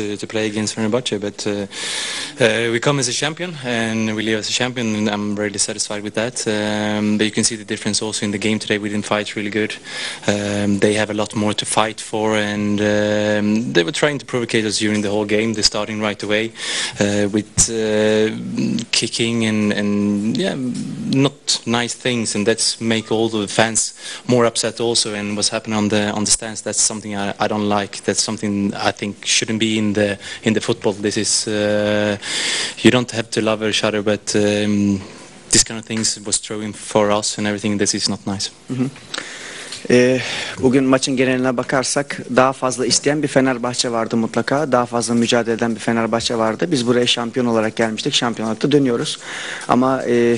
to, to play against Fenerbahce, but uh, uh, we come as a champion and we leave as a champion, and I'm really satisfied with that. Um, but you can see the difference also in the game today. We didn't fight really good. Um, they have a lot more to fight for, and um, they were trying to provocate us during the whole game. They're starting right away uh, with uh, kicking and, and yeah, not nice things, and that's make all the fans more upset also. And what's happening on the on the stands, that's something I, I don't like. That's something I think shouldn't be in the in the football. This is uh, you don't have to love each other, but um, this kind of things was thrown for us and everything. This is not nice. Ee, bugün maçın geneline bakarsak daha fazla isteyen bir Fenerbahçe vardı mutlaka. Daha fazla mücadele eden bir Fenerbahçe vardı. Biz buraya şampiyon olarak gelmiştik. Şampiyonlukta dönüyoruz. Ama e,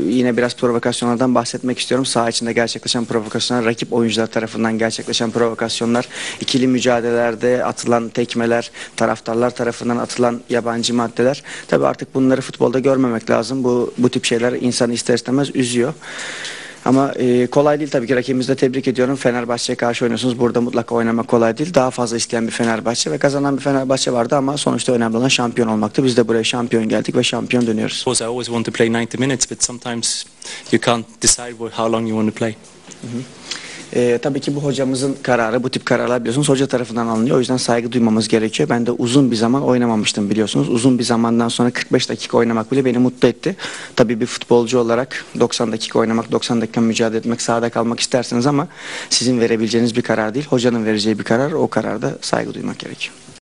yine biraz provokasyonlardan bahsetmek istiyorum. Saha içinde gerçekleşen provokasyonlar, rakip oyuncular tarafından gerçekleşen provokasyonlar, ikili mücadelelerde atılan tekmeler, taraftarlar tarafından atılan yabancı maddeler. Tabii artık bunları futbolda görmemek lazım. Bu bu tip şeyler insanı ister istemez üzüyor. Ama e, kolay değil tabii ki rakibimizi de tebrik ediyorum. Fenerbahçe'ye karşı oynuyorsunuz. Burada mutlaka oynamak kolay değil. Daha fazla isteyen bir Fenerbahçe ve kazanan bir Fenerbahçe vardı ama sonuçta önemli olan şampiyon olmaktı. Biz de buraya şampiyon geldik ve şampiyon dönüyoruz. Of course, I always want to play 90 minutes, but sometimes you can't decide how long you want to play. E, tabii ki bu hocamızın kararı. Bu tip kararlar biliyorsunuz hoca tarafından alınıyor. O yüzden saygı duymamız gerekiyor. Ben de uzun bir zaman oynamamıştım biliyorsunuz. Uzun bir zamandan sonra 45 dakika oynamak bile beni mutlu etti. Tabii bir futbolcu olarak 90 dakika oynamak, 90 dakika mücadele etmek, sahada kalmak istersiniz ama sizin verebileceğiniz bir karar değil. Hocanın vereceği bir karar. O kararda saygı duymak gerekiyor.